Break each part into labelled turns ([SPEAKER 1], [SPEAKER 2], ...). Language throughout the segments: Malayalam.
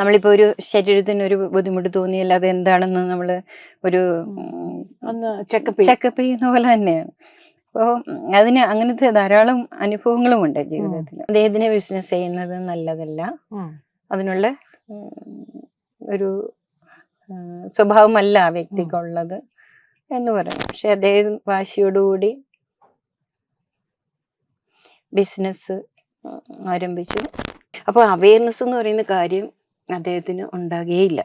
[SPEAKER 1] നമ്മളിപ്പോ ഒരു ശരീരത്തിന് ഒരു ബുദ്ധിമുട്ട് തോന്നിയാൽ അത് എന്താണെന്ന് നമ്മൾ ഒരു
[SPEAKER 2] ചെക്കപ്പ്
[SPEAKER 1] ചെക്കപ്പ് ചെയ്യുന്ന പോലെ തന്നെയാണ്. അപ്പോൾ അതിന് അങ്ങനത്തെ ധാരാളം അനുഭവങ്ങളും ഉണ്ട് ജീവിതത്തിൽ അദ്ദേഹത്തിന് ബിസിനസ് ചെയ്യുന്നത് നല്ലതല്ല. അതിനുള്ള ഒരു സ്വഭാവമല്ല ആ വ്യക്തിക്കുള്ളത് എന്ന് പറയും പക്ഷെ അദ്ദേഹം വാശിയോടുകൂടി ബിസിനസ് ആരംഭിച്ചു. അപ്പോൾ അവയർനെസ് എന്ന് പറയുന്ന കാര്യം അദ്ദേഹത്തിന് ഉണ്ടാകുകയില്ല.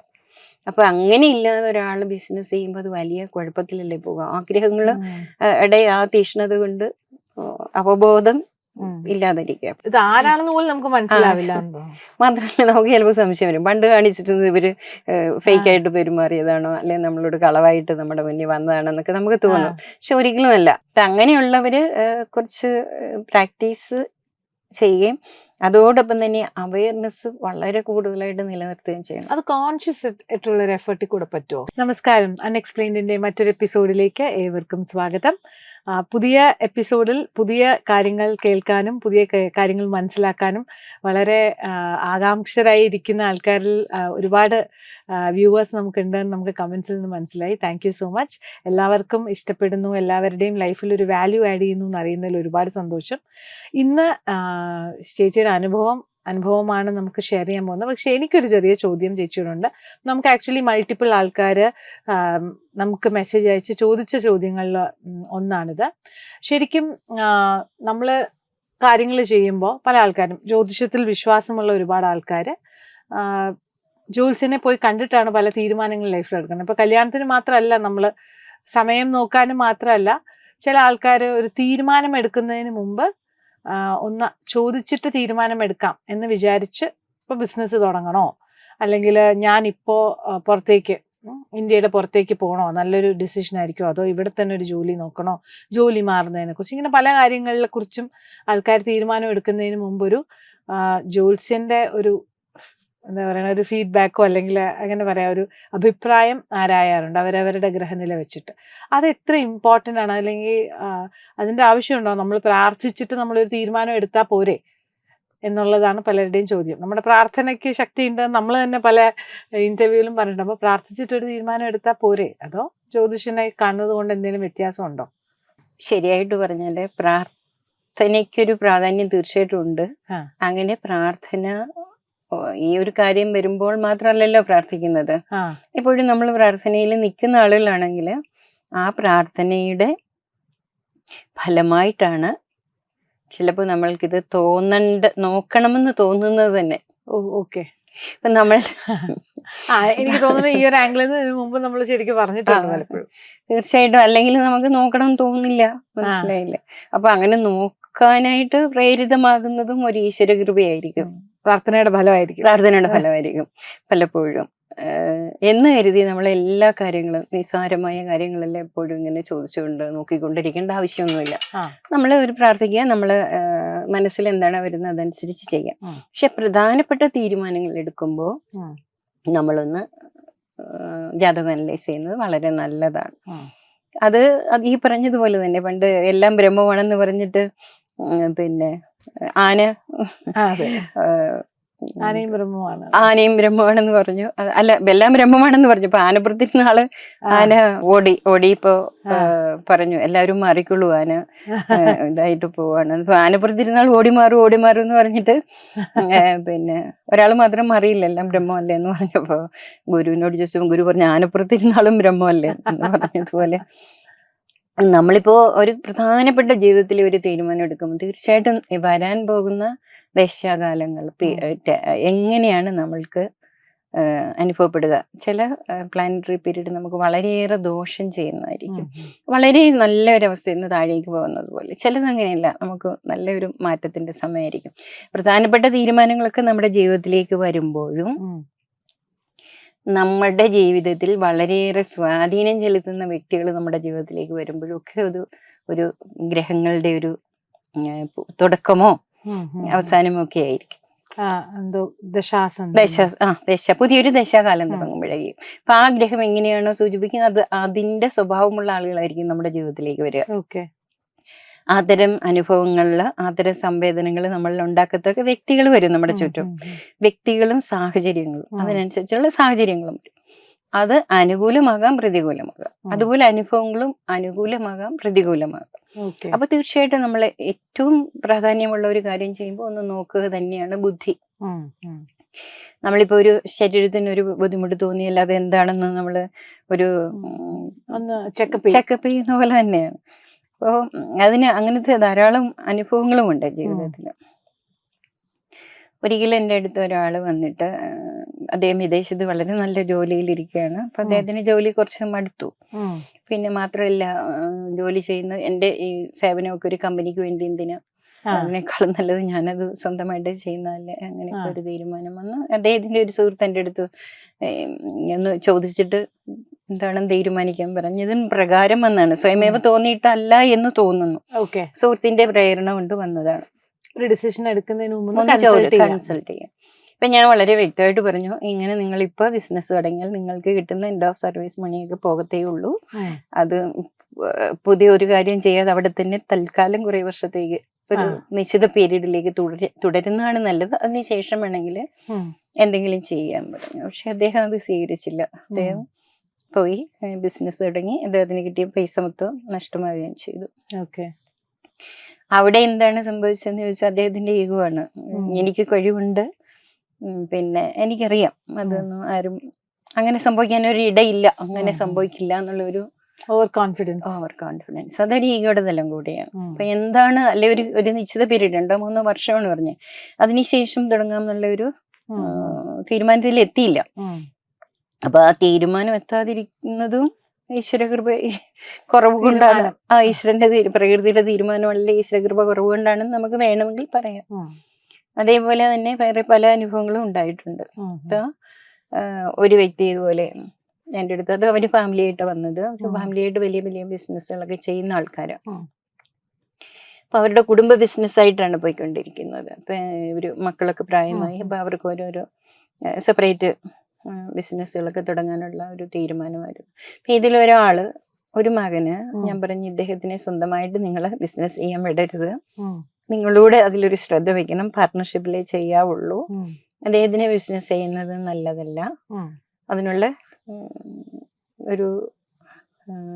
[SPEAKER 1] അപ്പൊ അങ്ങനെ ഇല്ലാതെ ഒരാൾ ബിസിനസ് ചെയ്യുമ്പോൾ അത് വലിയ കുഴപ്പത്തിലല്ലേ പോകുക ആഗ്രഹങ്ങൾ ഇടെ ആ തീഷ്ണത കൊണ്ട് അവബോധം ഇല്ലാതിരിക്കുക.
[SPEAKER 2] ഇത് ആരാണെന്ന് പോലും നമുക്ക് മനസ്സിലാവില്ല
[SPEAKER 1] മാത്രമല്ല നമുക്ക് ചിലപ്പോൾ സംശയം വരും. പണ്ട് കാണിച്ചിട്ട് ഇവർ ഫേക്ക് ആയിട്ട് പെരുമാറിയതാണോ? അല്ലെ നമ്മളോട് കളവായിട്ട് നമ്മുടെ മുന്നിൽ വന്നതാണോ എന്നൊക്കെ നമുക്ക് തോന്നും. പക്ഷെ ഒരിക്കലും അല്ല. അങ്ങനെയുള്ളവര് കുറച്ച് പ്രാക്ടീസ് ചെയ്യുകയും അതോടൊപ്പം തന്നെ അവയർനെസ് വളരെ കൂടുതലായിട്ട് നിലനിർത്തുകയും ചെയ്യണം.
[SPEAKER 2] അത് കോൺഷ്യസ് ആയിട്ടുള്ള ഒരു എഫേർട്ടിൽ കൂടെ പറ്റുമോ നമസ്കാരം. അൺഎക്സ്പ്ലെയിൻഡിന്റെ മറ്റൊരു എപ്പിസോഡിലേക്ക് ഏവർക്കും സ്വാഗതം. പുതിയ എപ്പിസോഡിൽ പുതിയ കാര്യങ്ങൾ കേൾക്കാനും പുതിയ കാര്യങ്ങൾ മനസ്സിലാക്കാനും വളരെ ആകാംക്ഷരായി ഇരിക്കുന്ന ആൾക്കാരിൽ ഒരുപാട് വ്യൂവേഴ്സ് നമുക്കുണ്ടെന്ന് നമുക്ക് കമൻസിൽ നിന്ന് മനസ്സിലായി. താങ്ക് സോ മച്ച് എല്ലാവർക്കും ഇഷ്ടപ്പെടുന്നു. എല്ലാവരുടെയും ലൈഫിൽ ഒരു വാല്യൂ ആഡ് ചെയ്യുന്നു എന്ന് അറിയുന്നതിൽ ഒരുപാട് സന്തോഷം. ഇന്ന് ചേച്ചിയുടെ അനുഭവം അനുഭവമാണ് നമുക്ക് ഷെയർ ചെയ്യാൻ പോകുന്നത്. പക്ഷെ എനിക്കൊരു ചെറിയ ചോദ്യം ചേച്ചിയോടുണ്ട്. നമുക്ക് ആക്ച്വലി മൾട്ടിപ്പിൾ ആൾക്കാർ നമുക്ക് മെസ്സേജ് അയച്ച് ചോദിച്ച ചോദ്യങ്ങളിൽ ഒന്നാണിത്. ശരിക്കും നമ്മൾ കാര്യങ്ങൾ ചെയ്യുമ്പോൾ പല ആൾക്കാരും ജ്യോതിഷത്തിൽ വിശ്വാസമുള്ള ഒരുപാട് ആൾക്കാർ ജോത്സ്യനെ പോയി കണ്ടിട്ടാണ് പല തീരുമാനങ്ങൾ ലൈഫിൽ എടുക്കുന്നത്. ഇപ്പോൾ കല്യാണത്തിന് മാത്രമല്ല നമ്മൾ സമയം നോക്കാനും മാത്രമല്ല ചില ആൾക്കാർ ഒരു തീരുമാനം എടുക്കുന്നതിന് മുമ്പ് ഒന്ന് ചോദിച്ചിട്ട് തീരുമാനം എടുക്കാം എന്ന് വിചാരിച്ച് ഇപ്പോൾ ബിസിനസ് തുടങ്ങണോ? അല്ലെങ്കിൽ ഞാനിപ്പോൾ പുറത്തേക്ക് ഇന്ത്യയുടെ പുറത്തേക്ക് പോകണോ? നല്ലൊരു ഡിസിഷൻ ആയിരിക്കുമോ? അതോ ഇവിടെ തന്നെ ഒരു ജോലി നോക്കണോ? ജോലി മാറുന്നതിനെ കുറിച്ച് ഇങ്ങനെ പല കാര്യങ്ങളെ കുറിച്ചും ആൾക്കാർ തീരുമാനം എടുക്കുന്നതിന് മുമ്പ് ഒരു ജോത്സ്യന്റെ ഒരു എന്താ പറയുക ഒരു ഫീഡ്ബാക്കോ അല്ലെങ്കിൽ അങ്ങനെ പറയാം ഒരു അഭിപ്രായം ആരായാറുണ്ട് അവരവരുടെ ഗ്രഹനില വെച്ചിട്ട്. അത് എത്ര ഇമ്പോർട്ടന്റ് ആണ്? അല്ലെങ്കിൽ അതിന്റെ ആവശ്യമുണ്ടോ? നമ്മൾ പ്രാർത്ഥിച്ചിട്ട് നമ്മളൊരു തീരുമാനം എടുത്താൽ പോരെ എന്നുള്ളതാണ് പലരുടെയും ചോദ്യം. നമ്മുടെ പ്രാർത്ഥനയ്ക്ക് ശക്തിയുണ്ട് നമ്മൾ തന്നെ പല ഇന്റർവ്യൂവിലും പറഞ്ഞിട്ടുണ്ട്. അപ്പോൾ പ്രാർത്ഥിച്ചിട്ടൊരു തീരുമാനം എടുത്താൽ പോരെ? അതോ ജ്യോതിഷനെ കാണുന്നത് കൊണ്ട് എന്തെങ്കിലും വ്യത്യാസമുണ്ടോ?
[SPEAKER 1] ശരിയായിട്ട് പറഞ്ഞാൽ പ്രാർത്ഥനയ്ക്കൊരു പ്രാധാന്യം തീർച്ചയായിട്ടും ഉണ്ട്. അങ്ങനെ പ്രാർത്ഥന ഈ ഒരു കാര്യം വരുമ്പോൾ മാത്രമല്ലല്ലോ പ്രാർത്ഥിക്കുന്നത്.
[SPEAKER 2] ഇപ്പോഴും
[SPEAKER 1] എപ്പോഴും നമ്മൾ പ്രാർത്ഥനയിൽ നിൽക്കുന്ന ആളുകളാണെങ്കിൽ ആ പ്രാർത്ഥനയുടെ ഫലമായിട്ടാണ് ചിലപ്പോൾ നമ്മൾക്കിത് തോന്നണ്ട നോക്കണമെന്ന് തോന്നുന്നത് തന്നെ.
[SPEAKER 2] ഓക്കെ.
[SPEAKER 1] ഇപ്പൊ നമ്മൾ
[SPEAKER 2] ആ എനിക്ക് തോന്നുന്നു ഈ ഒരു ആംഗിളിൽ നിന്ന് മുമ്പ് നമ്മൾ ശരിക്കും പറഞ്ഞിട്ടുണ്ട്. പലപ്പോഴും.
[SPEAKER 1] തീർച്ചയായിട്ടും. അല്ലെങ്കിൽ നമുക്ക് നോക്കണം തോന്നില്ല. മനസ്സിലായില്ലേ? അപ്പൊ അങ്ങനെ നോക്കാനായിട്ട് പ്രേരിതമാകുന്നതും ഒരു ഈശ്വര കൃപയായിരിക്കും
[SPEAKER 2] പ്രാർത്ഥനയുടെ ഫലമായിരിക്കും.
[SPEAKER 1] പ്രാർത്ഥനയുടെ ഫലമായിരിക്കും പലപ്പോഴും. എന്ന് കരുതി നമ്മൾ എല്ലാ കാര്യങ്ങളും നിസ്സാരമായ കാര്യങ്ങളെല്ലാം എപ്പോഴും ഇങ്ങനെ ചോദിച്ചുകൊണ്ട് നോക്കിക്കൊണ്ടിരിക്കേണ്ട ആവശ്യമൊന്നുമില്ല. നമ്മൾ ഒരു പ്രാർത്ഥിക്കുക നമ്മൾ മനസ്സിൽ എന്താണ് വരുന്നത് അതനുസരിച്ച് ചെയ്യാം. പക്ഷെ പ്രധാനപ്പെട്ട തീരുമാനങ്ങൾ എടുക്കുമ്പോൾ നമ്മളൊന്ന് ജാതകം അനലൈസ് ചെയ്യുന്നത് വളരെ നല്ലതാണ്. അത് ഈ പറഞ്ഞതുപോലെ തന്നെ പണ്ട് എല്ലാം ബ്രഹ്മമാണെന്ന് പറഞ്ഞിട്ട് പിന്നെ ആന.
[SPEAKER 2] ആനയും ബ്രഹ്മമാണ്
[SPEAKER 1] ആനയും ബ്രഹ്മമാണെന്ന് പറഞ്ഞു. അല്ല എല്ലാം ബ്രഹ്മമാണെന്ന് പറഞ്ഞു. ഇപ്പൊ ആനപ്പുറത്തിരുന്ന
[SPEAKER 2] ആൾ.
[SPEAKER 1] ആന ഓടി ഓടിയപ്പോ പറഞ്ഞു. എല്ലാവരും മാറിക്കൊള്ളു ആന. ഇതായിട്ട് പോവാണ്. ഇപ്പൊ ആനപ്പുറത്തിരുന്ന ആൾ ഓടി മാറും ഓടി മാറും എന്ന് പറഞ്ഞിട്ട് പിന്നെ ഒരാൾ മാത്രം മാറിയില്ല. എല്ലാം ബ്രഹ്മമല്ലേ എന്ന് പറഞ്ഞപ്പോ ഗുരുവിനോട് ചോദിച്ചു ഗുരു പറഞ്ഞു ആനപ്പുറത്തിരുന്ന ആളും ബ്രഹ്മമല്ലേ എന്ന് പറഞ്ഞതുപോലെ. നമ്മളിപ്പോ ഒരു പ്രധാനപ്പെട്ട ജീവിതത്തിലെ ഒരു തീരുമാനം എടുക്കുമ്പോൾ തീർച്ചയായിട്ടും വരാൻ പോകുന്ന ദശാകാലങ്ങൾ എങ്ങനെയാണ് നമ്മൾക്ക് അനുഭവപ്പെടുക? ചില പ്ലാനറ്ററി പീരീഡ് നമുക്ക് വളരെയേറെ ദോഷം ചെയ്യുന്നതായിരിക്കും. വളരെ നല്ല നല്ലൊരവസ്ഥയിൽ നിന്ന് താഴേക്ക് പോകുന്നത് പോലെ. ചിലത് അങ്ങനെയല്ല. നമുക്ക് നല്ലൊരു മാറ്റത്തിന്റെ സമയമായിരിക്കും. പ്രധാനപ്പെട്ട തീരുമാനങ്ങളൊക്കെ നമ്മുടെ ജീവിതത്തിലേക്ക് വരുമ്പോഴും. നമ്മുടെ ജീവിതത്തിൽ വളരെയേറെ സ്വാധീനം ചെലുത്തുന്ന വ്യക്തികൾ നമ്മുടെ ജീവിതത്തിലേക്ക് വരുമ്പോഴൊക്കെ ഒരു ഒരു ഗ്രഹങ്ങളുടെ ഒരു തുടക്കമോ. അവസാനമോ ഒക്കെ ആയിരിക്കും. ദശ ആ ദശ പുതിയൊരു ദശാകാലം. തുടങ്ങുമ്പോഴേക്കും അപ്പൊ ആ ഗ്രഹം എങ്ങനെയാണോ സൂചിപ്പിക്കുന്നത്? അത് അതിന്റെ സ്വഭാവമുള്ള ആളുകളായിരിക്കും നമ്മുടെ ജീവിതത്തിലേക്ക് വരിക.
[SPEAKER 2] ഓക്കെ.
[SPEAKER 1] അത്തരം അനുഭവങ്ങളിൽ ആദര സംവേദനങ്ങൾ നമ്മളിൽ ഉണ്ടാക്കത്തക്ക വ്യക്തികൾ വരും നമ്മുടെ ചുറ്റും. വ്യക്തികളും സാഹചര്യങ്ങളും. അതിനനുസരിച്ചുള്ള സാഹചര്യങ്ങളും വരും. അത് അനുകൂലമാകാം പ്രതികൂലമാകാം. അതുപോലെ അനുഭവങ്ങളും അനുകൂലമാകാം പ്രതികൂലമാകാം. അപ്പൊ തീർച്ചയായിട്ടും നമ്മൾ ഏറ്റവും പ്രാധാന്യമുള്ള ഒരു കാര്യം ചെയ്യുമ്പോൾ ഒന്ന് നോക്കുക തന്നെയാണ് ബുദ്ധി. നമ്മളിപ്പോ ഒരു ശരീരത്തിന് ഒരു ബുദ്ധിമുട്ട് തോന്നിയാൽ അത് എന്താണെന്ന് നമ്മൾ ഒരു
[SPEAKER 2] ചെക്കപ്പ്
[SPEAKER 1] ചെക്കപ്പ് ചെയ്യുന്ന പോലെ തന്നെയാണ്. അപ്പോൾ അതിന് അങ്ങനത്തെ ധാരാളം അനുഭവങ്ങളും ഉണ്ട് ജീവിതത്തിൽ ഒരിക്കലും എന്റെ അടുത്ത് ഒരാൾ വന്നിട്ട് അദ്ദേഹം വിദേശത്ത് വളരെ നല്ല ജോലിയിൽ ഇരിക്കുകയാണ് അപ്പൊ. അദ്ദേഹത്തിന് ജോലി കുറച്ച് മടുത്തു. പിന്നെ മാത്രമല്ല ജോലി ചെയ്യുന്ന എന്റെ ഈ സേവനമൊക്കെ ഒരു കമ്പനിക്ക് വേണ്ടി എന്തിനാ. അതിനേക്കാളും നല്ലത് ഞാനത് സ്വന്തമായിട്ട് ചെയ്യുന്നതല്ലേ?
[SPEAKER 2] അങ്ങനെ
[SPEAKER 1] ഒരു തീരുമാനം വന്നു അദ്ദേഹത്തിന്റെ ഒരു സുഹൃത്ത് എന്റെ അടുത്ത് ഏം, ഒന്ന് ചോദിച്ചിട്ട് എന്താണെന്ന് തീരുമാനിക്കാൻ പറഞ്ഞതിന് പ്രകാരം വന്നാണ്. സ്വയമേവ തോന്നിയിട്ടല്ല എന്ന് തോന്നുന്നു.
[SPEAKER 2] ഓക്കെ.
[SPEAKER 1] സുഹൃത്തിന്റെ പ്രേരണ കൊണ്ട് വന്നതാണ്.
[SPEAKER 2] ഒരു ഡിസിഷൻ എടുക്കുന്നതിന് മുമ്പ് കൺസൾട്ട് ചെയ്യാം.
[SPEAKER 1] ഇപ്പൊ ഞാൻ വളരെ വ്യക്തമായിട്ട് പറഞ്ഞു ഇങ്ങനെ നിങ്ങൾ ഇപ്പൊ ബിസിനസ് തുടങ്ങിയാൽ നിങ്ങൾക്ക് കിട്ടുന്ന എൻഡ് ഓഫ് സർവീസ് മണിയൊക്കെ പോകത്തേ ഉള്ളൂ. അത് പുതിയ ഒരു കാര്യം ചെയ്യാതെ അവിടെ തന്നെ തൽക്കാലം കുറെ വർഷത്തേക്ക് ഒരു നിശ്ചിത പീരീഡിലേക്ക് തുടരുന്നതാണ് നല്ലത്. അതിനുശേഷം വേണമെങ്കിൽ. എന്തെങ്കിലും ചെയ്യാൻ പറഞ്ഞു. പക്ഷെ അദ്ദേഹം അത് സ്വീകരിച്ചില്ല. അദ്ദേഹം പോയി ബിസിനസ് തുടങ്ങി. അദ്ദേഹത്തിന് കിട്ടിയ പൈസ മൊത്തം നഷ്ടമാവുകയും ചെയ്തു.
[SPEAKER 2] ഓക്കെ.
[SPEAKER 1] അവിടെ എന്താണ് സംഭവിച്ചതെന്ന് ചോദിച്ചാൽ അദ്ദേഹത്തിന്റെ ഈഗോ ആണ്. എനിക്ക് കഴിവുണ്ട്. പിന്നെ എനിക്കറിയാം അതൊന്നും ആരും അങ്ങനെ സംഭവിക്കാൻ ഒരു ഇടയില്ല. അങ്ങനെ. സംഭവിക്കില്ല എന്നുള്ളൊരു
[SPEAKER 2] ഓവർ കോൺഫിഡൻസ്
[SPEAKER 1] ഓവർ കോൺഫിഡൻസ് അതൊരു ഈഗോയുടെ തലം കൂടിയാണ്. അപ്പൊ എന്താണ് അല്ലെ ഒരു ഒരു നിശ്ചിത പീരീഡ് രണ്ടോ മൂന്നോ വർഷമാണ് പറഞ്ഞത്. അതിനുശേഷം തുടങ്ങാം എന്നുള്ള ഒരു തീരുമാനത്തിൽ എത്തിയില്ല. അപ്പൊ ആ തീരുമാനം എത്താതിരിക്കുന്നതും ഈശ്വരകൃപ കുറവ് കൊണ്ടാണ്. ആ ഈശ്വരന്റെ പ്രകൃതിയുടെ തീരുമാനമല്ല ഈശ്വരകൃപ കുറവ് കൊണ്ടാണെന്ന് നമുക്ക് വേണമെങ്കിൽ പറയാം. അതേപോലെ തന്നെ വേറെ പല അനുഭവങ്ങളും ഉണ്ടായിട്ടുണ്ട്. ഇപ്പൊ ഒരു വ്യക്തി ഇതുപോലെ എന്റെ അടുത്ത് അത് അവർ ഫാമിലി ആയിട്ട് വന്നത്. ഫാമിലി ആയിട്ട് വലിയ വലിയ ബിസിനസ്സുകളൊക്കെ ചെയ്യുന്ന ആൾക്കാരാണ്. അപ്പൊ അവരുടെ കുടുംബ ബിസിനസ് ആയിട്ടാണ് പോയിക്കൊണ്ടിരിക്കുന്നത്. അപ്പൊ ഇവർ മക്കളൊക്കെ പ്രായമായി. അപ്പൊ അവർക്ക് ഓരോരോ സെപ്പറേറ്റ് ബിസിനസ്സുകളൊക്കെ തുടങ്ങാനുള്ള ഒരു തീരുമാനമായിരുന്നു. അപ്പൊ ഇതിലൊരാൾ ഒരു മകന് ഞാൻ പറഞ്ഞു ഇദ്ദേഹത്തിനെ സ്വന്തമായിട്ട് നിങ്ങൾ ബിസിനസ് ചെയ്യാൻ വിടരുത്. നിങ്ങളൂടെ അതിലൊരു ശ്രദ്ധ വെക്കണം പാർട്ട്ണർഷിപ്പിലേ ചെയ്യാവുള്ളൂ. അദ്ദേഹത്തിനെ ബിസിനസ് ചെയ്യുന്നത് നല്ലതല്ല. അതിനുള്ള ഒരു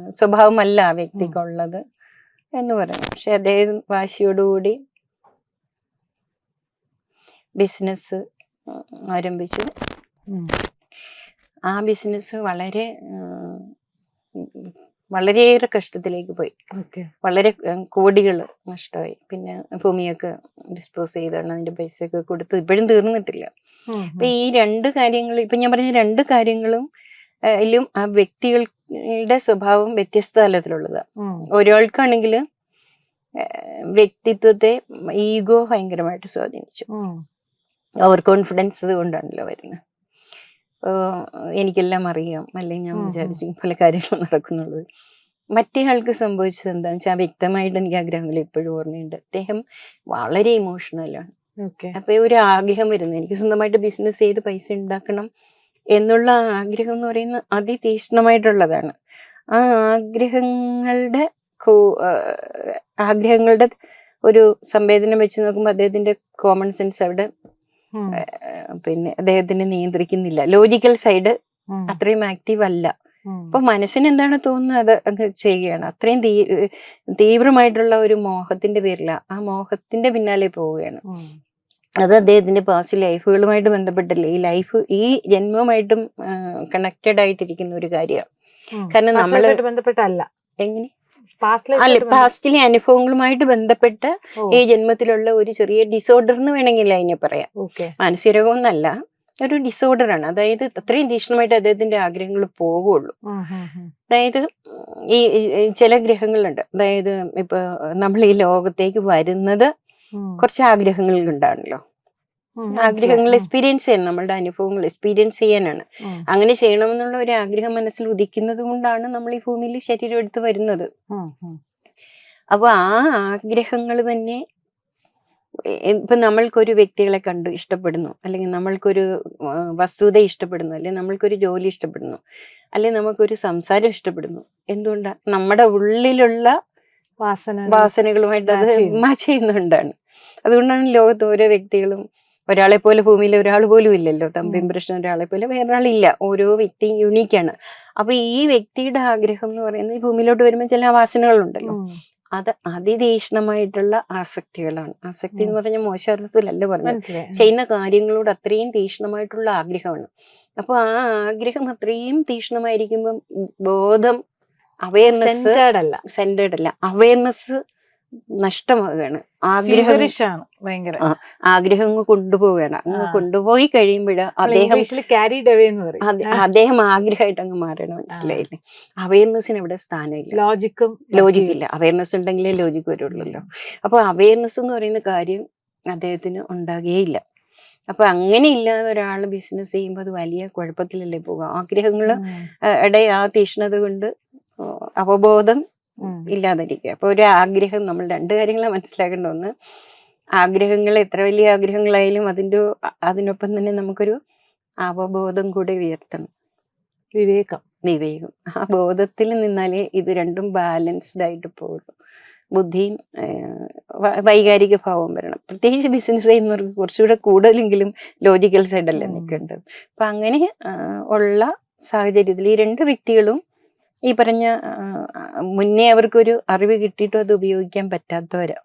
[SPEAKER 1] സ്വഭാവമല്ല ആ വ്യക്തിക്കുള്ളത്. എന്ന് പറഞ്ഞു. പക്ഷെ അദ്ദേഹം വാശിയോടുകൂടി ബിസിനസ് ആരംഭിച്ചു. ആ ബിസിനസ് വളരെ വളരെയേറെ കഷ്ടത്തിലേക്ക് പോയി. വളരെ കോടികൾ നഷ്ടമായി. പിന്നെ ഭൂമിയൊക്കെ ഡിസ്പോസ് ചെയ്താണ് അതിന്റെ പൈസയൊക്കെ കൊടുത്ത് ഇപ്പോഴും തീർന്നിട്ടില്ല. അപ്പൊ ഈ രണ്ട് കാര്യങ്ങൾ ഇപ്പൊ ഞാൻ പറഞ്ഞ രണ്ട് കാര്യങ്ങളും ും ആ വ്യക്തികളുടെ സ്വഭാവം വ്യത്യസ്ത തലത്തിലുള്ളതാണ് ഒരാൾക്കാണെങ്കിൽ വ്യക്തിത്വത്തെ ഈഗോ ഭയങ്കരമായിട്ട് സ്വാധീനിച്ചു. ഓവർ കോൺഫിഡൻസ് കൊണ്ടാണല്ലോ വരുന്നത്. എനിക്കെല്ലാം അറിയാം. അല്ലെങ്കിൽ ഞാൻ. വിചാരിച്ചു പല കാര്യങ്ങളും നടക്കുന്നുള്ളത് മറ്റേ ആൾക്ക് സംഭവിച്ചത് എന്താണെന്ന് വെച്ചാൽ വ്യക്തമായിട്ട് എനിക്ക് ആ എപ്പോഴും ഓർമ്മയുണ്ട്. അദ്ദേഹം വളരെ ഇമോഷണലാണ് അപ്പൊ ഒരു ആഗ്രഹം വരുന്നു. എനിക്ക് സ്വന്തമായിട്ട് ബിസിനസ് ചെയ്ത് പൈസ ഉണ്ടാക്കണം എന്നുള്ള ആഗ്രഹം എന്ന് പറയുന്നത് അതിതീക്ഷ്ണമായിട്ടുള്ളതാണ് ആ ആഗ്രഹങ്ങളുടെ ആഗ്രഹങ്ങളുടെ ഒരു സംവേദനം വെച്ച് നോക്കുമ്പോൾ അദ്ദേഹത്തിന്റെ കോമൺ സെൻസ് അവിടെ പിന്നെ അദ്ദേഹത്തിനെ നിയന്ത്രിക്കുന്നില്ല. ലോജിക്കൽ സൈഡ് അത്രയും ആക്റ്റീവ് അല്ല. അപ്പൊ മനസ്സിന് എന്താണ് തോന്നുന്നത്? അത് അങ്ങ് ചെയ്യുകയാണ്. അത്രയും തീവ്രമായിട്ടുള്ള ഒരു മോഹത്തിന്റെ പേരില ആ മോഹത്തിന്റെ പിന്നാലെ പോവുകയാണ്. അത് അദ്ദേഹത്തിന്റെ പാസ്റ്റ് ലൈഫുകളുമായിട്ട് ബന്ധപ്പെട്ടല്ലേ. ഈ ലൈഫ് ഈ ജന്മവുമായിട്ടും കണക്റ്റഡ് ആയിട്ടിരിക്കുന്ന ഒരു കാര്യമാണ്. കാരണം നമ്മൾ
[SPEAKER 2] ബന്ധപ്പെട്ടല്ല
[SPEAKER 1] എങ്ങനെ? അല്ല പാസ്റ്റിലെ അനുഭവങ്ങളുമായിട്ട് ബന്ധപ്പെട്ട് ഈ ജന്മത്തിലുള്ള ഒരു ചെറിയ ഡിസോർഡർ എന്ന് വേണമെങ്കിൽ അതിനെ പറയാം.
[SPEAKER 2] മാനസികരോഗം
[SPEAKER 1] മാനസിക രോഗം എന്നല്ല ഒരു ഡിസോർഡർ ആണ്. അതായത് അത്രയും തീക്ഷ്ണമായിട്ട് അദ്ദേഹത്തിന്റെ ആഗ്രഹങ്ങൾ പോകുള്ളൂ. അതായത് ഈ ചില ഗ്രഹങ്ങളുണ്ട്. അതായത് ഇപ്പൊ നമ്മൾ ഈ ലോകത്തേക്ക് വരുന്നത് കുറച്ച് ആഗ്രഹങ്ങൾ കൊണ്ടാണല്ലോ. ആഗ്രഹങ്ങൾ എക്സ്പീരിയൻസ് ചെയ്യണം. നമ്മളുടെ അനുഭവങ്ങൾ എക്സ്പീരിയൻസ് ചെയ്യാനാണ്. അങ്ങനെ ചെയ്യണമെന്നുള്ള ഒരു ആഗ്രഹം മനസ്സിൽ ഉദിക്കുന്നത് കൊണ്ടാണ് നമ്മൾ ഈ ഭൂമിയിൽ ശരീരം എടുത്ത് വരുന്നത്. അപ്പൊ ആ ആഗ്രഹങ്ങൾ തന്നെ ഇപ്പൊ നമ്മൾക്കൊരു വ്യക്തികളെ കണ്ടു ഇഷ്ടപ്പെടുന്നു. അല്ലെങ്കിൽ നമ്മൾക്കൊരു വസ്തുത ഇഷ്ടപ്പെടുന്നു. അല്ലെങ്കിൽ നമ്മൾക്കൊരു ജോലി ഇഷ്ടപ്പെടുന്നു. അല്ലെങ്കിൽ നമുക്കൊരു സംസാരം ഇഷ്ടപ്പെടുന്നു. എന്തുകൊണ്ടാ? നമ്മുടെ ഉള്ളിലുള്ള
[SPEAKER 2] വാസന
[SPEAKER 1] വാസനകളുമായിട്ട് അത്. മാച്ച് ചെയ്യുന്നുണ്ടാണ്. അതുകൊണ്ടാണ് ലോകത്ത് ഓരോ വ്യക്തികളും ഒരാളെ പോലെ ഭൂമിയിൽ ഒരാൾ പോലും ഇല്ലല്ലോ. തമ്പിം
[SPEAKER 2] കൃഷ്ണൻ
[SPEAKER 1] പ്രശ്നം ഒരാളെ പോലെ വേറൊരാളില്ല. ഓരോ വ്യക്തിയും യുണീക്കാണ് അപ്പൊ ഈ വ്യക്തിയുടെ ആഗ്രഹം എന്ന് പറയുന്നത് ഈ ഭൂമിയിലോട്ട് വരുമ്പോൾ ചില വാസനകളുണ്ടല്ലോ അത് അതിതീഷ്ണമായിട്ടുള്ള ആസക്തികളാണ്. ആസക്തി എന്ന് പറഞ്ഞാൽ മോശാർത്ഥത്തിലല്ല പറഞ്ഞത്. ചെയ്യുന്ന കാര്യങ്ങളോട് അത്രയും തീഷ്ണമായിട്ടുള്ള ആഗ്രഹമാണ്. അപ്പൊ ആ ആഗ്രഹം അത്രയും തീഷ്ണമായിരിക്കുമ്പോൾ ബോധം അവയർനെസ്
[SPEAKER 2] സെന്റേർഡ് അല്ല.
[SPEAKER 1] അവയർനെസ് നഷ്ടമാവുകയാണ്. ആഗ്രഹം
[SPEAKER 2] ഭയങ്കര.
[SPEAKER 1] ആഗ്രഹം കൊണ്ടുപോവുകയാണ്. അങ്ങ് കൊണ്ടുപോയി കഴിയുമ്പോൾ അദ്ദേഹം അദ്ദേഹം ആഗ്രഹമായിട്ട് അങ്ങ് മാറണം മനസ്സിലായില്ലേ? അവയർനെസ്സിന് ഇവിടെ സ്ഥാനമില്ല.
[SPEAKER 2] ലോജിക്കും
[SPEAKER 1] ലോജിക് ഇല്ല അവയർനെസ് ഉണ്ടെങ്കിലേ ലോജിക്ക് വരുള്ളല്ലോ. അപ്പൊ അവയർനെസ് എന്ന് പറയുന്ന കാര്യം അദ്ദേഹത്തിന് ഉണ്ടാകുകയില്ല. അപ്പൊ അങ്ങനെ ഇല്ലാതെ ഒരാൾ ബിസിനസ് ചെയ്യുമ്പോൾ അത് വലിയ കുഴപ്പത്തിലല്ലേ പോകുക ആഗ്രഹങ്ങൾ ഇടയെ ആ തീഷ്ണത കൊണ്ട് അവബോധം ഇല്ലാതിരിക്കുക. അപ്പൊ ഒരു ആഗ്രഹം നമ്മൾ രണ്ട് കാര്യങ്ങൾ മനസ്സിലാക്കേണ്ട ഒന്ന്. ആഗ്രഹങ്ങൾ എത്ര വലിയ ആഗ്രഹങ്ങളായാലും അതിന്റെ അതിനൊപ്പം തന്നെ നമുക്കൊരു അവബോധം കൂടെ ഉയർത്തണം.
[SPEAKER 2] വിവേകം.
[SPEAKER 1] വിവേകം. ആ ബോധത്തിൽ നിന്നാലേ ഇത് രണ്ടും ബാലൻസ്ഡ് ആയിട്ട് പോകുള്ളൂ. ബുദ്ധിയും വൈകാരിക ഭാവം വരണം. പ്രത്യേകിച്ച് ബിസിനസ് ചെയ്യുന്നവർക്ക് കുറച്ചുകൂടെ കൂടുതലെങ്കിലും ലോജിക്കൽ സൈഡല്ലേ. നിൽക്കേണ്ടത്. അപ്പൊ അങ്ങനെ ഉള്ള സാഹചര്യത്തിൽ ഈ രണ്ട് വ്യക്തികളും ഈ പറഞ്ഞ മുന്നേ അവർക്കൊരു അറിവ് കിട്ടിയിട്ടും അത് ഉപയോഗിക്കാൻ പറ്റാത്തവരാ.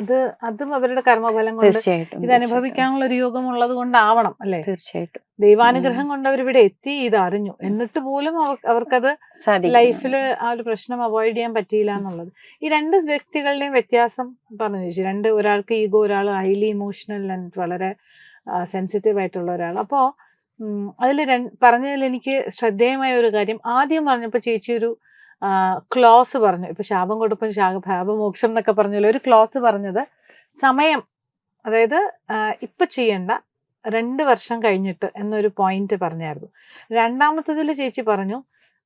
[SPEAKER 2] അത് അതും അവരുടെ കർമ്മഫലം കൊണ്ട്
[SPEAKER 1] തീർച്ചയായിട്ടും
[SPEAKER 2] ഇത് അനുഭവിക്കാനുള്ള ഒരു യോഗം ഉള്ളത് കൊണ്ടാവണം അല്ലെ?
[SPEAKER 1] തീർച്ചയായിട്ടും.
[SPEAKER 2] ദൈവാനുഗ്രഹം കൊണ്ട് അവർ ഇവിടെ എത്തി ഇത് അറിഞ്ഞു എന്നിട്ട് പോലും അവർക്കത്
[SPEAKER 1] ലൈഫിൽ
[SPEAKER 2] ലൈഫിൽ ആ ഒരു പ്രശ്നം അവോയ്ഡ് ചെയ്യാൻ പറ്റിയില്ല എന്നുള്ളത്. ഈ രണ്ട് വ്യക്തികളുടെയും വ്യത്യാസം പറഞ്ഞു ചോദിച്ചു രണ്ട് ഒരാൾക്ക് ഈഗോ ഒരാൾ ഹൈലി ഇമോഷണൽ ആൻഡ് വളരെ സെൻസിറ്റീവ് ആയിട്ടുള്ള ഒരാൾ. അപ്പോൾ അതിൽ പറഞ്ഞതിൽ എനിക്ക് ശ്രദ്ധേയമായ ഒരു കാര്യം. ആദ്യം പറഞ്ഞപ്പോൾ ചേച്ചി ഒരു ക്ലോസ് പറഞ്ഞു. ഇപ്പൊ ശാപം കൊടുപ്പം ശാപമോക്ഷം എന്നൊക്കെ പറഞ്ഞല്ലോ. ഒരു ക്ലോസ് പറഞ്ഞത് സമയം അതായത് ഇപ്പൊ ചെയ്യണ്ട. രണ്ട് വർഷം കഴിഞ്ഞിട്ട് എന്നൊരു പോയിന്റ് പറഞ്ഞായിരുന്നു. രണ്ടാമത്തതിൽ ചേച്ചി പറഞ്ഞു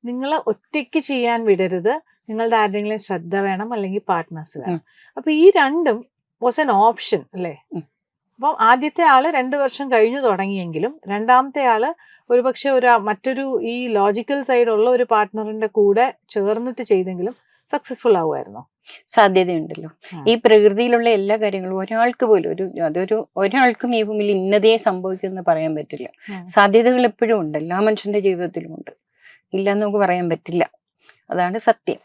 [SPEAKER 2] നിങ്ങൾ ഒറ്റയ്ക്ക് ചെയ്യാൻ വിടരുത്. നിങ്ങളുടെ ആരുടെങ്കിലും ശ്രദ്ധ വേണം അല്ലെങ്കിൽ പാർട്ട്നേഴ്സ് വേണം. അപ്പൊ ഈ രണ്ടും വാസ് എൻ ഓപ്ഷൻ അല്ലേ. അപ്പം ആദ്യത്തെ ആൾ രണ്ട് വർഷം കഴിഞ്ഞു തുടങ്ങിയെങ്കിലും രണ്ടാമത്തെ ഒരു ഒരുപക്ഷെ ഒരു മറ്റൊരു ഈ ലോജിക്കൽ സൈഡുള്ള ഉള്ള ഒരു പാർട്ട്ണറിന്റെ കൂടെ ചേർന്നിട്ട് ചെയ്തെങ്കിലും സക്സസ്ഫുൾ ആവുമായിരുന്നു?
[SPEAKER 1] സാധ്യതയുണ്ടല്ലോ. ഈ പ്രകൃതിയിലുള്ള എല്ലാ കാര്യങ്ങളും ഒരാൾക്ക് പോലും ഒരു അതൊരു ഒരാൾക്കും ഈ ഭൂമിയിൽ ഇന്നതേ സംഭവിക്കുമെന്ന് പറയാൻ പറ്റില്ല. സാധ്യതകൾ എപ്പോഴും ഉണ്ട്. എല്ലാ മനുഷ്യന്റെ ജീവിതത്തിലും ഉണ്ട്. ഇല്ല എന്ന് നമുക്ക് പറയാൻ പറ്റില്ല. അതാണ് സത്യം.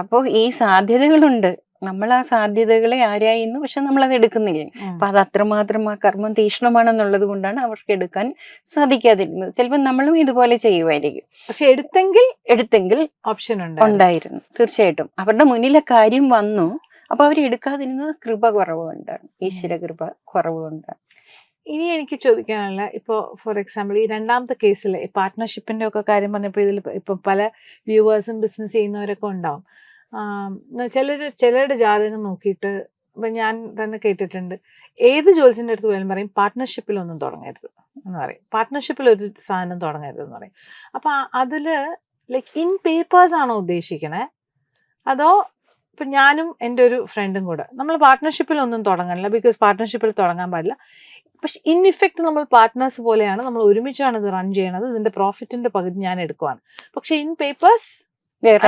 [SPEAKER 1] അപ്പോൾ ഈ സാധ്യതകളുണ്ട്. നമ്മൾ ആ സാധ്യതകളെ ആരായിരുന്നു പക്ഷെ നമ്മൾ അത് എടുക്കുന്നില്ല. അപ്പൊ അത് അത്രമാത്രം ആ കർമ്മം തീക്ഷ്ണമാണെന്നുള്ളത് കൊണ്ടാണ് അവർക്ക് എടുക്കാൻ സാധിക്കാതിരുന്നത്. ചിലപ്പോൾ നമ്മളും ഇതുപോലെ ചെയ്യുമായിരിക്കും.
[SPEAKER 2] പക്ഷെ എടുത്തെങ്കിൽ
[SPEAKER 1] എടുത്തെങ്കിൽ
[SPEAKER 2] ഓപ്ഷൻ ഉണ്ട്
[SPEAKER 1] ഉണ്ടായിരുന്നു. തീർച്ചയായിട്ടും. അവരുടെ മുന്നിലെ കാര്യം വന്നു. അപ്പൊ അവർ എടുക്കാതിരുന്നത് കൃപ കുറവ് കൊണ്ടാണ്. ഈശ്വര കൃപ കുറവ് കൊണ്ടാണ്.
[SPEAKER 2] ഇനി എനിക്ക് ചോദിക്കാനുള്ള ഇപ്പോൾ ഫോർ എക്സാമ്പിൾ ഈ രണ്ടാമത്തെ കേസിൽ പാർട്ട്ണർഷിപ്പിന്റെ ഒക്കെ കാര്യം പറഞ്ഞപ്പോൾ ഇതിൽ ഇപ്പൊ പല വ്യൂവേഴ്സും ബിസിനസ് ചെയ്യുന്നവരൊക്കെ ഉണ്ടാവും. ചിലർ ചിലരുടെ ജാതകം നോക്കിയിട്ട് ഇപ്പം ഞാൻ തന്നെ കേട്ടിട്ടുണ്ട്. ഏത് ജോലിസിന്റെ അടുത്ത് പോയാലും പറയും പാർട്ട്ണർഷിപ്പിലൊന്നും തുടങ്ങരുത് എന്ന് പറയും. പാർട്ട്ണർഷിപ്പിൽ ഒരു സാധനം തുടങ്ങരുത് എന്ന് പറയും. അപ്പം അതിൽ ലൈക്ക് ഇൻ പേപ്പേഴ്സ് ആണോ ഉദ്ദേശിക്കണേ? അതോ ഇപ്പം ഞാനും എന്റെ ഒരു ഫ്രണ്ടും കൂടെ നമ്മൾ പാർട്ട്ണർഷിപ്പിൽ ഒന്നും തുടങ്ങാനില്ല ബിക്കോസ് പാർട്ട്ണർഷിപ്പിൽ തുടങ്ങാൻ പാടില്ല. പക്ഷെ ഇൻ ഇഫക്റ്റ് നമ്മൾ പാർട്ട്നേഴ്സ് പോലെയാണ് നമ്മൾ ഒരുമിച്ചാണ് ഇത് റൺ ചെയ്യണത് ഇതിന്റെ പ്രോഫിറ്റിന്റെ പകുതി ഞാൻ എടുക്കുവാണ്. പക്ഷെ ഇൻ പേപ്പേഴ്സ്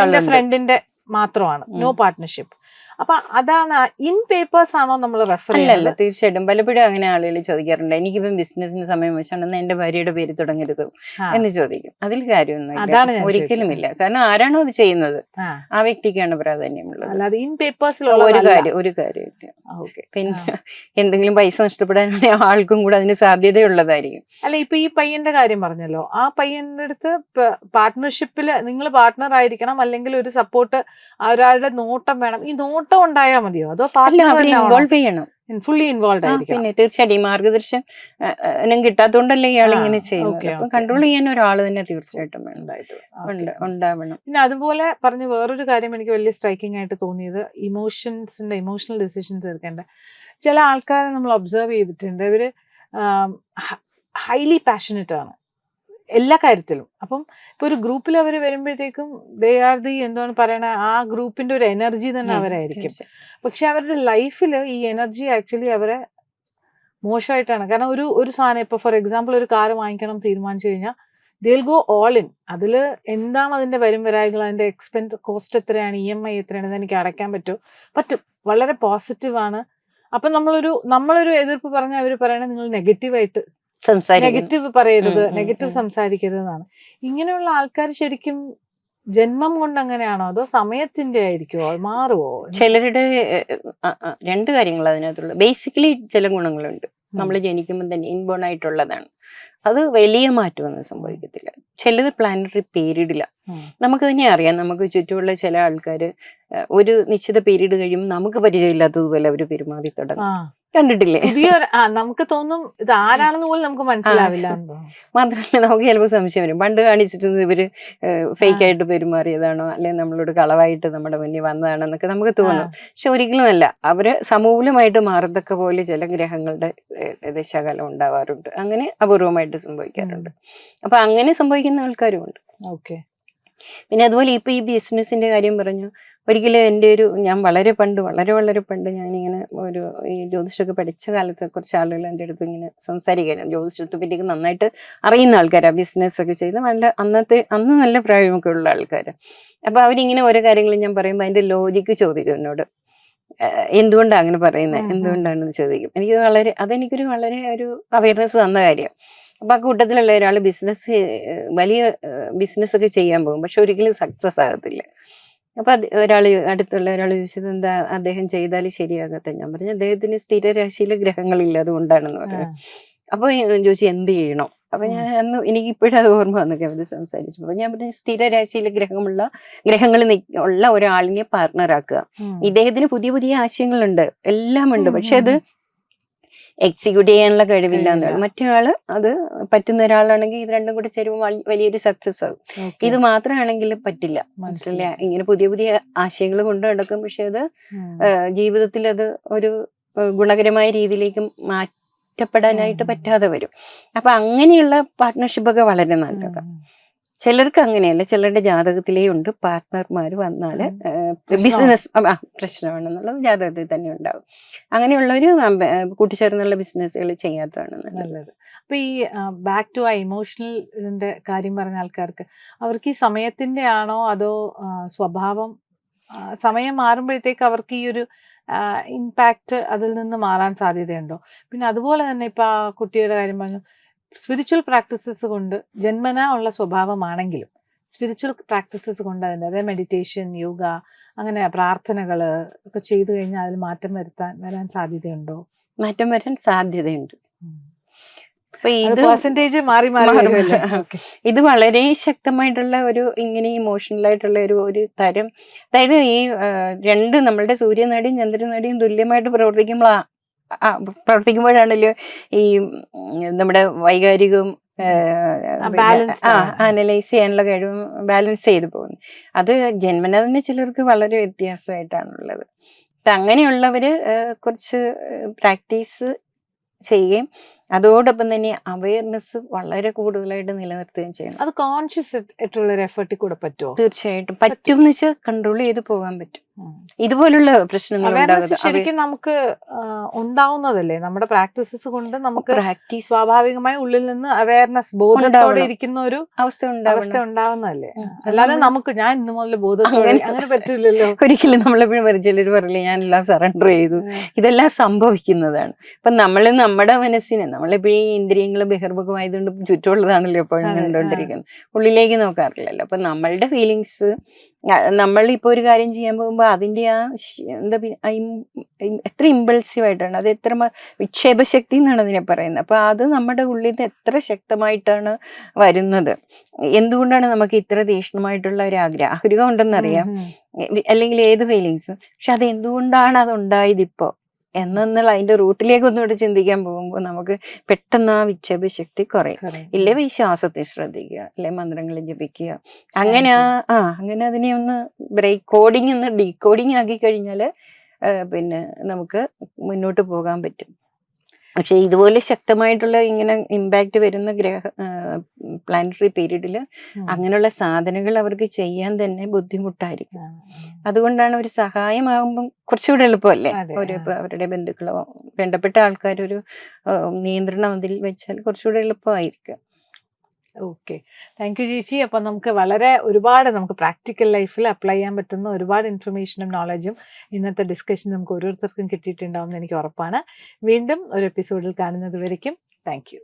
[SPEAKER 1] ആളുണ്ട്.
[SPEAKER 2] ഫ്രണ്ടിന്റെ മാത്രമാണ് നോ. പാർട്ട്ണർഷിപ്പ് അപ്പൊ അതാണ് ഇൻ പേപ്പേഴ്സ് ആണോ നമ്മൾ റെഫർ
[SPEAKER 1] അല്ലല്ല
[SPEAKER 2] ചെയ്യുന്നത്?
[SPEAKER 1] തീർച്ചയായിട്ടും. പലപ്പോഴും അങ്ങനെ ആളുകൾ ചോദിക്കാറുണ്ട്. എനിക്കിപ്പം ബിസിനസിന് സമയം വെച്ചാണെന്ന് എന്റെ ഭാര്യയുടെ പേര് തുടങ്ങരുത് എന്ന് ചോദിക്കും. അതിൽ
[SPEAKER 2] ഞാൻ
[SPEAKER 1] ഒരിക്കലും ഇല്ല കാരണം ആരാണോ അത് ചെയ്യുന്നത്?
[SPEAKER 2] ആ,
[SPEAKER 1] വ്യക്തിക്കാണ് പ്രാധാന്യമുള്ളത്.
[SPEAKER 2] അല്ലാതെ ഇൻ
[SPEAKER 1] ഒരു കാര്യം ഒരു കാര്യമില്ല.
[SPEAKER 2] ഓക്കെ
[SPEAKER 1] പിന്നെ എന്തെങ്കിലും പൈസ നഷ്ടപ്പെടാനാണെങ്കിൽ ആൾക്കും കൂടെ അതിന് സാധ്യതയുള്ളതായിരിക്കും.
[SPEAKER 2] അല്ല ഇപ്പൊ ഈ പയ്യന്റെ കാര്യം പറഞ്ഞല്ലോ. ആ പയ്യന്റെ അടുത്ത് പാർട്ട്ണർഷിപ്പിൽ നിങ്ങൾ പാർട്ട്ണർ ആയിരിക്കണം. അല്ലെങ്കിൽ ഒരു സപ്പോർട്ട് ഒരാളുടെ നോട്ടം വേണം. ഈ നോട്ടം ഉണ്ടായാൽ മതിയോ? അതോ
[SPEAKER 1] ഇൻവോൾവ് ചെയ്യണം.
[SPEAKER 2] ഫുള്ളി ഇൻവോൾവ്
[SPEAKER 1] ആ,
[SPEAKER 2] ആയിരിക്കണം.
[SPEAKER 1] പിന്നെ തീർച്ചയായിട്ടും ഈ മാർഗദർശനം കിട്ടാത്തതുകൊണ്ടല്ലേ ഇയാൾ ഇങ്ങനെ ചെയ്യുന്നത്? അപ്പൊ കൺട്രോൾ ചെയ്യാൻ ഒരാൾ തന്നെ തീർച്ചയായിട്ടും ഉണ്ടാവണം.
[SPEAKER 2] പിന്നെ അതുപോലെ പറഞ്ഞ വേറൊരു കാര്യം എനിക്ക് വലിയ സ്ട്രൈക്കിംഗ് ആയിട്ട് തോന്നിയത് ഇമോഷൻസിന്റെ ഇമോഷണൽ ഡിസിഷൻസ് എടുക്കേണ്ട. ചില ആൾക്കാരെ നമ്മൾ ഒബ്സർവ് ചെയ്തിട്ടുണ്ട്. ഇവർ ഹൈലി പാഷനറ്റ് ആണ്. എല്ലാ കാര്യത്തിലും. അപ്പം ഇപ്പൊ ഒരു ഗ്രൂപ്പിൽ അവർ വരുമ്പോഴത്തേക്കും ദേ ആർ ദി എന്താണ് പറയണ ആ ഗ്രൂപ്പിന്റെ ഒരു എനർജി തന്നെ അവരായിരിക്കും. പക്ഷെ അവരുടെ ലൈഫിൽ ഈ എനർജി ആക്ച്വലി അവരെ മോശമായിട്ടാണ്. കാരണം ഒരു ഒരു സാധനം ഇപ്പൊ ഫോർ എക്സാമ്പിൾ ഒരു കാർ വാങ്ങിക്കണം തീരുമാനിച്ചു കഴിഞ്ഞാൽ ദിൽ ഗോ ഓൾ ഇൻ അതിൽ എന്താണ് അതിന്റെ വരും വരായകൾ അതിന്റെ എക്സ്പെൻസ് കോസ്റ്റ് എത്രയാണ് ഇ എം ഐ എത്രയാണ് എനിക്ക് അടയ്ക്കാൻ പറ്റുമോ പറ്റും. വളരെ പോസിറ്റീവ് ആണ്. അപ്പൊ നമ്മളൊരു നമ്മളൊരു എതിർപ്പ് പറഞ്ഞാൽ അവർ പറയണത് നിങ്ങൾ നെഗറ്റീവായിട്ട് നെഗറ്റീവ് പറയരുത് നെഗറ്റീവ്. സംസാരിക്കരുത് എന്നാണ് ഇങ്ങനെയുള്ള ആൾക്കാർ ശരിക്കും ജന്മം കൊണ്ട് അങ്ങനെയാണോ അതോ സമയത്തിന്റെ ആയിരിക്കുമോ മാറുമോ
[SPEAKER 1] ചിലരുടെ രണ്ട് കാര്യങ്ങൾ അതിനകത്തുള്ളൂ. ബേസിക്കലി ചില ഗുണങ്ങളുണ്ട്. നമ്മൾ ജനിക്കുമ്പോൾ തന്നെ ഇൻബോൺ ആയിട്ടുള്ളതാണ്. അത് വലിയ മാറ്റമൊന്നും സംഭവിക്കത്തില്ല. ചിലത് പ്ലാനറ്ററി പീരീഡില നമുക്ക് തന്നെ അറിയാം. നമുക്ക് ചുറ്റുമുള്ള ചില ആൾക്കാർ ഒരു നിശ്ചിത പീരീഡ് കഴിയുമ്പോൾ നമുക്ക് പരിചയമില്ലാത്തതുപോലെ അവർ പെരുമാറി തുടങ്ങും. കണ്ടിട്ടില്ലേ?
[SPEAKER 2] പുതിയൊരു ആ നമുക്ക് തോന്നും ഇത് ആരാണെന്ന് പോലും നമുക്ക് മനസ്സിലാവില്ല.
[SPEAKER 1] മാത്രമല്ല നമുക്ക് ചിലപ്പോൾ സംശയം വരും. പണ്ട് കാണിച്ചിട്ടൊന്നും ഇവർ ഫേക്ക് ആയിട്ട് പെരുമാറിയതാണോ? അല്ലെങ്കിൽ നമ്മളോട് കളവായിട്ട് നമ്മുടെ മുന്നിൽ വന്നതാണോ എന്നൊക്കെ നമുക്ക് തോന്നും. പക്ഷെ ഒരിക്കലും അല്ല. അവർ സമൂലമായിട്ട് മാറത്തക്ക പോലെ ചില ഗ്രഹങ്ങളുടെ ദശാകാലം ഉണ്ടാവാറുണ്ട്. അങ്ങനെ അപൂർവമായിട്ട് സംഭവിക്കാറുണ്ട്. അപ്പൊ അങ്ങനെ സംഭവിക്കുന്ന ആൾക്കാരും ഉണ്ട്.
[SPEAKER 2] ഓക്കെ.
[SPEAKER 1] പിന്നെ അതുപോലെ ഇപ്പൊ ഈ ബിസിനസിന്റെ കാര്യം പറഞ്ഞു ഒരിക്കലും എന്റെ ഒരു ഞാൻ വളരെ പണ്ട് വളരെ വളരെ പണ്ട് ഞാനിങ്ങനെ ഒരു ഈ ജ്യോതിഷമൊക്കെ പഠിച്ച കാലത്ത് കുറച്ച് ആളുകൾ എന്റെ അടുത്ത് ഇങ്ങനെ സംസാരിക്കാനും ജ്യോതിഷത്തെ പറ്റിയൊക്കെ നന്നായിട്ട് അറിയുന്ന ആൾക്കാരാണ് ബിസിനസ് ഒക്കെ ചെയ്ത് നല്ല അന്നത്തെ അന്ന് നല്ല പ്രായമൊക്കെ ഉള്ള ആൾക്കാർ അപ്പൊ അവരിങ്ങനെ ഓരോ കാര്യങ്ങൾ ഞാൻ പറയുമ്പോൾ അതിന്റെ ലോജിക്ക് ചോദിക്കും എന്നോട്. എന്തുകൊണ്ടാണ് അങ്ങനെ പറയുന്നത്. എന്തുകൊണ്ടാണെന്ന് ചോദിക്കും. എനിക്ക് വളരെ അതെനിക്കൊരു വളരെ ഒരു അവയർനെസ് തന്ന കാര്യം. അപ്പൊ ആ കൂട്ടത്തിലുള്ള ഒരാൾ ബിസിനസ് വലിയ ബിസിനസ് ഒക്കെ ചെയ്യാൻ പോകും. പക്ഷെ ഒരിക്കലും സക്സസ് ആകത്തില്ല. അപ്പൊ ഒരാൾ അടുത്തുള്ള ഒരാൾ ചോദിച്ചത് എന്താ അദ്ദേഹം ചെയ്താൽ ശരിയാകത്തെ? ഞാൻ പറഞ്ഞു അദ്ദേഹത്തിന് സ്ഥിരരാശിയിലെ ഗ്രഹങ്ങളില്ല അതുകൊണ്ടാണെന്ന് പറഞ്ഞു. അപ്പൊ ചോദിച്ചു എന്ത് ചെയ്യണം? അപ്പൊ ഞാൻ അന്ന് എനിക്ക് ഇപ്പോഴും അത് ഓർമ്മ വന്നു കവിത സംസാരിച്ചു അപ്പൊ ഞാൻ പറഞ്ഞു സ്ഥിരരാശിയിലെ ഗ്രഹമുള്ള ഗ്രഹങ്ങൾ ഉള്ള ഒരാളിനെ പാർട്ണറാക്കുക ഇദ്ദേഹത്തിന് പുതിയ പുതിയ ആശയങ്ങളുണ്ട്. എല്ലാം ഉണ്ട് പക്ഷെ അത് എക്സിക്യൂട്ട് ചെയ്യാനുള്ള കഴിവില്ല എന്നാണ്
[SPEAKER 2] കഴിവില്ല.
[SPEAKER 1] മറ്റേ ആൾ അത് പറ്റുന്ന ഒരാളാണെങ്കിൽ ഇത് രണ്ടും കൂടി ചേരുമ്പോൾ വലിയൊരു സക്സസ് ആകും. ഇത് മാത്രമാണെങ്കിൽ പറ്റില്ല. മനസ്സിലായ. ഇങ്ങനെ പുതിയ പുതിയ ആശയങ്ങൾ കൊണ്ടു നടക്കും. പക്ഷെ അത് ജീവിതത്തിൽ അത് ഒരു ഗുണകരമായ രീതിയിലേക്ക് മാറ്റപ്പെടാനായിട്ട് പറ്റാതെ വരും. അപ്പൊ അങ്ങനെയുള്ള പാർട്ട്ണർഷിപ്പ് ഒക്കെ വളരെ നല്ലതാണ് ചിലർക്ക് അങ്ങനെയല്ല ചിലരുടെ ജാതകത്തിലേ ഉണ്ട് പാർട്ട്ണർമാർ
[SPEAKER 2] വന്നാൽ
[SPEAKER 1] ബിസിനസ് പ്രശ്നമാണെന്നുള്ളത് ജാതകത്തിൽ തന്നെ ഉണ്ടാവും. അങ്ങനെയുള്ളവര് കൂട്ടിച്ചേർന്നുള്ള ബിസിനസ്സുകൾ ചെയ്യാത്തതാണ് നല്ലത്.
[SPEAKER 2] നല്ലത്. അപ്പൊ ഈ ബാക്ക് ടു ആ ഇമോഷണൽ ഇതിന്റെ കാര്യം പറഞ്ഞ ആൾക്കാർക്ക് അവർക്ക് ഈ സമയത്തിന്റെ ആണോ അതോ സ്വഭാവം സമയം മാറുമ്പോഴത്തേക്ക് അവർക്ക് ഈ ഒരു ഇമ്പാക്റ്റ് അതിൽ നിന്ന് മാറാൻ സാധ്യതയുണ്ടോ? പിന്നെ അതുപോലെ തന്നെ ഇപ്പൊ ആ കുട്ടിയുടെ കാര്യം പറഞ്ഞു സ്പിരിച്വൽ പ്രാക്ടീസസ് കൊണ്ട് ജന്മനാ ഉള്ള സ്വഭാവമാണെങ്കിലും സ്പിരിച്വൽ പ്രാക്ടീസസ് കൊണ്ട് അതിന്റെ അതായത് മെഡിറ്റേഷൻ യോഗ അങ്ങനെ പ്രാർത്ഥനകൾ ഒക്കെ ചെയ്തു കഴിഞ്ഞാൽ അതിൽ മാറ്റം വരുത്താൻ വരാൻ സാധ്യതയുണ്ടോ?
[SPEAKER 1] മാറ്റം വരാൻ സാധ്യതയുണ്ട്.
[SPEAKER 2] പെർസെന്റേജ് മാറി മാറി.
[SPEAKER 1] ഇത് വളരെ ശക്തമായിട്ടുള്ള ഒരു ഇങ്ങനെ ഇമോഷണൽ ആയിട്ടുള്ള ഒരു ഒരു തരം. അതായത് ഈ രണ്ട് നമ്മളുടെ സൂര്യനാടിയും ചന്ദ്രനാടിയും തുല്യമായിട്ട് പ്രവർത്തിക്കുമ്പോൾ പ്രവർത്തിക്കുമ്പോഴാണല്ലോ ഈ നമ്മുടെ വൈകാരികവും അനലൈസ് ചെയ്യാനുള്ള കഴിവും ബാലൻസ് ചെയ്തു പോകുന്നു. അത് ജന്മന തന്നെ ചിലർക്ക് വളരെ വ്യത്യാസമായിട്ടാണുള്ളത്. അങ്ങനെയുള്ളവര് കുറച്ച് പ്രാക്ടീസ് ചെയ്യുകയും അതോടൊപ്പം തന്നെ അവയർനെസ് വളരെ കൂടുതലായിട്ട് നിലനിർത്തുകയും ചെയ്യണം.
[SPEAKER 2] അത് കോൺഷ്യസ് ആയിട്ടുള്ള ഒരു എഫേർട്ടിൽ കൂടെ പറ്റുമോ
[SPEAKER 1] തീർച്ചയായിട്ടും. പറ്റും. എന്ന് വെച്ചാൽ കൺട്രോൾ ചെയ്ത് പോകാൻ പറ്റും. ഇതുപോലുള്ള പ്രശ്നങ്ങൾ
[SPEAKER 2] ശരിക്കും നമുക്ക് ഉണ്ടാവുന്നതല്ലേ? നമ്മുടെ പ്രാക്ടീസസ് കൊണ്ട് നമുക്ക്
[SPEAKER 1] പ്രാക്ടീസ്
[SPEAKER 2] സ്വാഭാവികമായി ഉള്ളിൽ നിന്ന് അവയർനെസ് ബോധത്തോടെ ഇരിക്കുന്ന ഒരു
[SPEAKER 1] അവസ്ഥ
[SPEAKER 2] അവസ്ഥ ഉണ്ടാവുന്നതല്ലേ? അല്ലാതെ നമുക്ക് ഞാൻ ഇന്നു മുതൽ ബോധത്തോടെ
[SPEAKER 1] അങ്ങനെ-
[SPEAKER 2] പറ്റില്ലല്ലോ.
[SPEAKER 1] ഒരിക്കലും നമ്മളെപ്പോഴും പരിചയം പറയില്ലേ ഞാൻ എല്ലാം സറണ്ടർ ചെയ്തു. ഇതെല്ലാം സംഭവിക്കുന്നതാണ്. അപ്പൊ നമ്മൾ നമ്മുടെ മനസ്സിന് നമ്മളെപ്പോഴും ഈ ഇന്ദ്രിയങ്ങൾ ബഹിർമുഖമായതുകൊണ്ട് ചുറ്റുമുള്ളതാണല്ലോ എപ്പോഴും. കണ്ടുകൊണ്ടിരിക്കുന്നത്. ഉള്ളിലേക്ക് നോക്കാറില്ലല്ലോ. അപ്പൊ നമ്മളുടെ ഫീലിങ്സ് നമ്മൾ ഇപ്പൊ ഒരു കാര്യം ചെയ്യാൻ പോകുമ്പോൾ അതിന്റെ ആ എന്താ എത്ര ഇമ്പൾസീവ് ആയിട്ടാണ് അത് എത്ര വിക്ഷേപശക്തി എന്നാണ് അതിനെ പറയുന്നത്. അപ്പോൾ അത് നമ്മുടെ ഉള്ളിൽ നിന്ന് എത്ര ശക്തമായിട്ടാണ് വരുന്നത്. എന്തുകൊണ്ടാണ് നമുക്ക് ഇത്ര തീക്ഷ്ണമായിട്ടുള്ള ഒരു ആഗ്രഹം? ആഗ്രഹം ഉണ്ടെന്നറിയാം. അല്ലെങ്കിൽ ഏത് ഫീലിങ്സും പക്ഷെ അത് എന്തുകൊണ്ടാണ് അത് ഉണ്ടായത് ഇപ്പോ? എന്നുള്ള അതിന്റെ റൂട്ടിലേക്ക് ഒന്നുകൂടെ ചിന്തിക്കാൻ പോകുമ്പോൾ നമുക്ക് പെട്ടെന്ന് ആ വിക്ഷേപ ശക്തി കുറയും. ഇല്ലേ വിശ്വാസത്തെ ശ്രദ്ധിക്കുക അല്ലെ മന്ത്രങ്ങൾ ജപിക്കുക. അങ്ങനെ ആ അങ്ങനെ അതിനെ ഒന്ന് ബ്രേക്ക് കോഡിങ് ഒന്ന് ഡീകോഡിങ് ആക്കി കഴിഞ്ഞാൽ പിന്നെ നമുക്ക് മുന്നോട്ട് പോകാൻ പറ്റും. പക്ഷെ ഇതുപോലെ ശക്തമായിട്ടുള്ള ഇങ്ങനെ ഇമ്പാക്റ്റ് വരുന്ന ഗ്രഹ പ്ലാനറ്ററി പീരീഡിൽ അങ്ങനെയുള്ള സാധനങ്ങൾ അവർക്ക് ചെയ്യാൻ തന്നെ ബുദ്ധിമുട്ടായിരിക്കും. അതുകൊണ്ടാണ് ഒരു സഹായമാകുമ്പം കുറച്ചുകൂടെ എളുപ്പമല്ലേ? ഒരു അവരുടെ ബന്ധുക്കളോ വേണ്ടപ്പെട്ട ആൾക്കാരൊരു നിയന്ത്രണം അതിൽ വെച്ചാൽ കുറച്ചുകൂടെ എളുപ്പമായിരിക്കും.
[SPEAKER 2] ഓക്കെ താങ്ക് യു ചേച്ചി. അപ്പം നമുക്ക് വളരെ ഒരുപാട് നമുക്ക് പ്രാക്ടിക്കൽ ലൈഫിൽ അപ്ലൈ ചെയ്യാൻ പറ്റുന്ന ഒരുപാട് ഇൻഫർമേഷനും നോളജും ഇന്നത്തെ ഡിസ്കഷൻ നമുക്ക് ഓരോരുത്തർക്കും കിട്ടിയിട്ടുണ്ടാവും എന്ന് എനിക്ക് ഉറപ്പാണ്. വീണ്ടും ഒരു എപ്പിസോഡിൽ കാണുന്നത് വരയ്ക്കും. താങ്ക്